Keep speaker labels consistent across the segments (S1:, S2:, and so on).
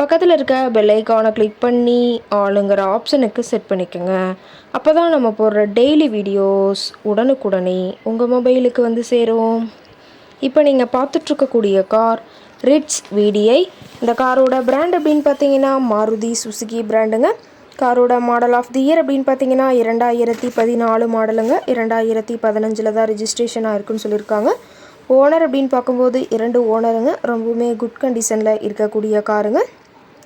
S1: பக்கத்தில் இருக்க பெல் ஐக்கானை கிளிக் பண்ணி ஆளுங்கிற ஆப்ஷனுக்கு செட் பண்ணிக்கோங்க. அப்போ தான் நம்ம போடுற டெய்லி வீடியோஸ் உடனுக்குடனே உங்கள் மொபைலுக்கு வந்து சேரும். இப்போ நீங்கள் பார்த்துட்ருக்கக்கூடிய கார் ரிட்ஸ் விடிஐ இந்த காரோட பிராண்ட் அப்படின்னு பார்த்தீங்கன்னா மாருதி சுசுகி பிராண்டுங்க காரோட மாடல் ஆஃப் தி இயர் அப்படின்னு பார்த்தீங்கன்னா இரண்டாயிரத்தி பதினாலு மாடலுங்க இரண்டாயிரத்தி பதினஞ்சில் தான் ரிஜிஸ்ட்ரேஷன் ஆயிருக்குன்னு சொல்லியிருக்காங்க. ஓனர் அப்படின்னு பார்க்கும்போது இரண்டு ஓனருங்க ரொம்பவுமே குட் கண்டிஷனில் இருக்கக்கூடிய காருங்க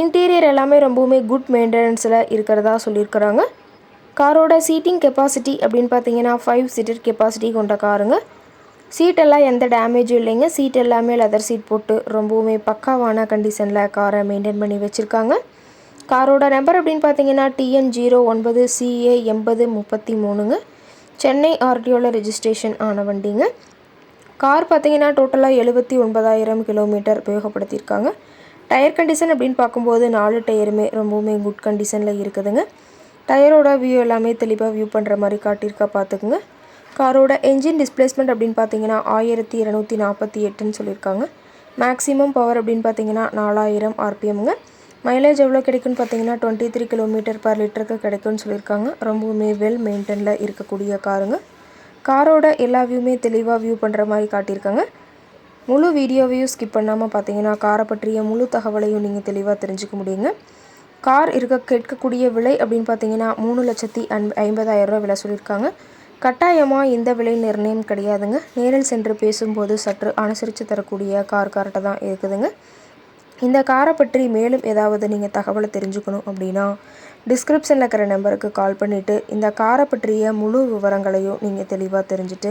S1: இன்டீரியர் எல்லாமே ரொம்பவுமே குட் மெயின்டெனன்ஸில் இருக்கிறதா சொல்லியிருக்கிறாங்க. காரோட சீட்டிங் கெப்பாசிட்டி அப்படின்னு பார்த்தீங்கன்னா ஃபைவ் சீட்டர் கெப்பாசிட்டி கொண்ட காருங்க சீட்டெல்லாம் எந்த டேமேஜும் இல்லைங்க. சீட் எல்லாமே லெதர் சீட் போட்டு ரொம்பவுமே பக்காவான கண்டிஷனில் காரை மெயின்டைன் பண்ணி வச்சுருக்காங்க. காரோட நம்பர் அப்படின்னு பார்த்தீங்கன்னா டிஎன் ஜீரோ ஒன்பது சிஏ எண்பது முப்பத்தி மூணுங்க. சென்னை ஆர்டிஓவில் ரெஜிஸ்ட்ரேஷன் ஆன வண்டிங்க. கார் பார்த்தீங்கன்னா டோட்டலாக எழுபத்தி ஒன்பதாயிரம் கிலோமீட்டர் உபயோகப்படுத்தியிருக்காங்க. டயர் கண்டிஷன் அப்படின்னு பார்க்கும்போது நாலு டயருமே ரொம்பவுமே குட் கண்டிஷனில் இருக்குதுங்க. டயரோட வியூ எல்லாமே தெளிவாக வியூ பண்ணுற மாதிரி காட்டியிருக்கா பார்த்துக்குங்க. காரோட என்ஜின் டிஸ்பிளேஸ்மெண்ட் அப்படின்னு பார்த்தீங்கன்னா ஆயிரத்தி இரநூத்தி நாற்பத்தி எட்டுன்னு சொல்லியிருக்காங்க. மேக்ஸிமம் பவர் அப்படின்னு பார்த்தீங்கன்னா நாலாயிரம் ஆர்பிஎம்ங்க. மைலேஜ் எவ்வளோ கிடைக்குன்னு பார்த்தீங்கன்னா டுவெண்ட்டி த்ரீ கிலோமீட்டர் பர் லிட்டருக்கு கிடைக்கும்னு சொல்லியிருக்காங்க. ரொம்பவுமே வெல் மெயின்டெனில் இருக்கக்கூடிய காருங்க காரோட எல்லா வியூமே தெளிவாக வியூ பண்ணுற மாதிரி காட்டியிருக்காங்க. முழு வீடியோவையும் ஸ்கிப் பண்ணாமல் பார்த்தீங்கன்னா காரை பற்றிய முழு தகவலையும் நீங்கள் தெளிவாக தெரிஞ்சுக்க முடியுங்க. கார் இருக்க கேட்கக்கூடிய விலை அப்படின்னு பார்த்தீங்கன்னா மூணு லட்சத்தி அன் ஐம்பதாயிரரூவா விலை சொல்லியிருக்காங்க. கட்டாயமாக இந்த விலை நிர்ணயம் கிடையாதுங்க. நேரில் சென்று பேசும்போது சற்று அனுசரித்து தரக்கூடிய கார் கார்ட்டை தான் இருக்குதுங்க. இந்த காரை பற்றி மேலும் ஏதாவது நீங்கள் தகவலை தெரிஞ்சுக்கணும் அப்படின்னா டிஸ்கிரிப்ஷனில் இருக்கிற நம்பருக்கு கால் பண்ணிவிட்டு இந்த காரை பற்றிய முழு விவரங்களையும் நீங்கள் தெளிவாக தெரிஞ்சுட்டு